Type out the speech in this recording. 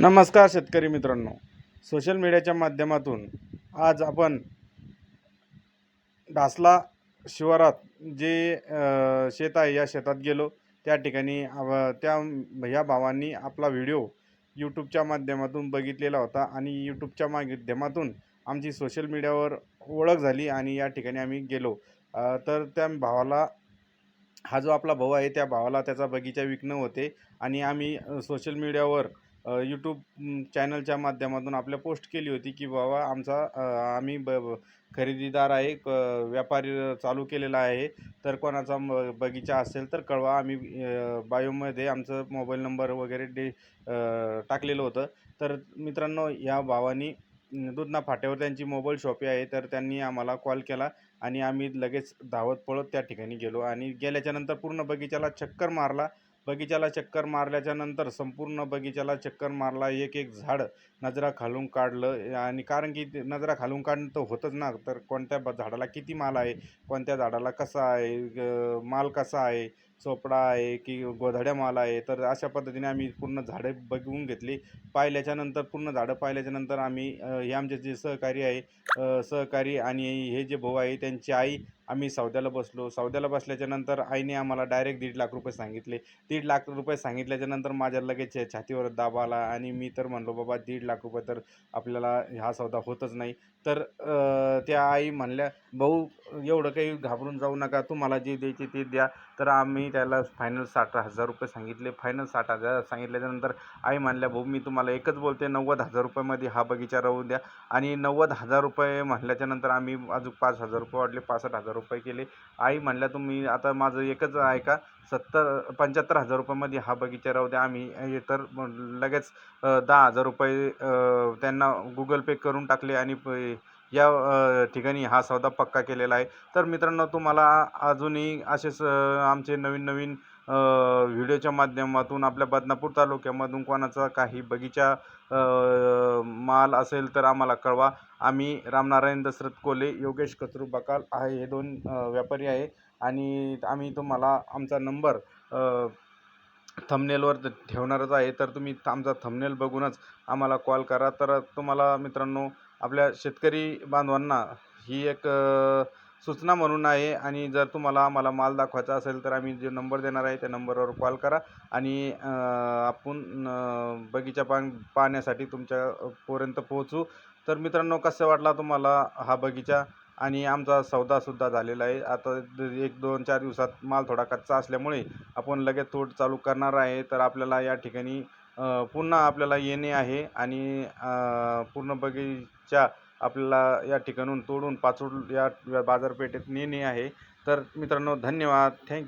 नमस्कार शेतकरी मित्रांनो. सोशल मीडियाच्या माध्यमातून आज आपण डासला शिवारात जे शेत आहे या शेतात गेलो. त्या ठिकाणी त्या ह्या भावांनी आपला व्हिडिओ यूट्यूबच्या माध्यमातून बघितलेला होता आणि यूट्यूबच्या माध्यमातून आमची सोशल मीडियावर ओळख झाली आणि या ठिकाणी आम्ही गेलो. तर त्या भावाला हा जो आपला भाऊ आहे त्या भावाला त्याचा बगीचा विकणं होते आणि आम्ही सोशल मीडियावर यूट्यूब चॅनलच्या माध्यमातून आपल्या पोस्ट केली होती की बाबा आमचा आम्ही ब खरेदीदार आहे क व्यापारी चालू केलेला आहे. तर कोणाचा म बगीचा असेल तर कळवा. आम्ही बायोमध्ये आमचं मोबाईल नंबर वगैरे डे टाकलेलं होतं. तर मित्रांनो या भावानी दुधना फाट्यावर त्यांची मोबाईल शॉपी आहे. तर त्यांनी आम्हाला कॉल केला आणि आम्ही लगेच धावत पळत त्या ठिकाणी गेलो आणि गेल्याच्यानंतर पूर्ण बगीचाला चक्कर मारला. बगीचाला चक्कर मारल्याच्या नंतर संपूर्ण बगीचाला चक्कर मारला. एक एक झाड नजरा खालून काढलं. आणि कारण की नजरा खालून काढणं तर होतच ना. तर कोणत्या झाडाला किती माल आहे? कोणत्या झाडाला कसा आहे? माल कसा आहे? चोपडा आहे की गोधड्या माल आहे तर अशा पद्धतीने आम्ही पूर्ण झाडं बघून घेतली. पाहिल्याच्यानंतर पूर्ण झाडं पाहिल्याच्यानंतर आम्ही हे आमचे जे सहकारी आहे सहकारी आणि हे जे भाऊ आहे त्यांची आई आम्ही सौद्याला बसलो. सौद्याला बसल्याच्यानंतर आईने आम्हाला डायरेक्ट दीड लाख रुपये सांगितले. दीड लाख रुपये सांगितल्याच्यानंतर माझ्या लगेच छातीवर दाब आला आणि मी तर म्हणलो बाबा दीड लाख रुपये तर आपल्याला हा सौदा होतच नाही. तर त्या आई म्हणल्या भाऊ एवढं काही घाबरून जाऊ नका. तुम्हाला जे द्यायचे ते द्या. तर आम्ही त्याला फायनल साठ हजार रुपये सांगितले. फायनल साठ हजार सांगितल्याच्यानंतर आई म्हणल्या भाऊ मी तुम्हाला एकच बोलते नव्वद हजार रुपयामध्ये हा बगीचा राहू द्या. आणि नव्वद हजार रुपये म्हणल्याच्यानंतर आम्ही अजून पाच हजार रुपये वाढले पासष्ट हजार रुपये केले. आई म्हणल्या तुम्ही आता माझं एकच आहे का? सत्तर पंच्याहत्तर हजार रुपयामध्ये हा बगीचा राहू द्या. आम्ही हे तर लगेच दहा हजार रुपये त्यांना गुगल पे करून टाकले आणि या ठिकाणी हा सौदा पक्का केलेला आहे. तर मित्रांनो तुम्हाला अजूनही असेच आमचे नवीन नवीन व्हिडिओच्या माध्यमातून आपल्या बदनापूर तालुक्यामधून कोणाचा काही बगीचा माल असेल तर आम्हाला कळवा. आम्ही रामनारायण दशरथ कोले योगेश कचरू बकाल आहे. हे दोन व्यापारी आहे. आणि आम्ही तुम्हाला आमचा नंबर थमनेलवर ठेवणारच आहे. तर तुम्ही आमचा थमनेल बघूनच आम्हाला कॉल करा. तर तुम्हाला मित्रांनो आपल्या शेतकरी बांधवांना ही एक सूचना म्हणून आहे. आणि जर तुम्हाला आम्हाला माल दाखवायचा असेल तर आम्ही जे नंबर देणार आहे त्या नंबरवर कॉल करा. आणि आपण बगीचा पान पाहण्यासाठी तुमच्यापर्यंत पोहोचू. तर मित्रांनो कसं वाटला तुम्हाला हा बगीचा? आणि आमचा सौदासुद्धा झालेला आहे. आता एक दोन चार दिवसात माल थोडा कच्चा असल्यामुळे आपण लगेच तोड चालू करणार आहे. तर आपल्याला या ठिकाणी पुन्हा आपल्याला येणे आहे आणि पूर्ण बगीचा आपल्याला या ठिकाणून तोडून पाचोड या बाजारपेठेत नेणे आहे. तर मित्रांनो धन्यवाद. थँक्यू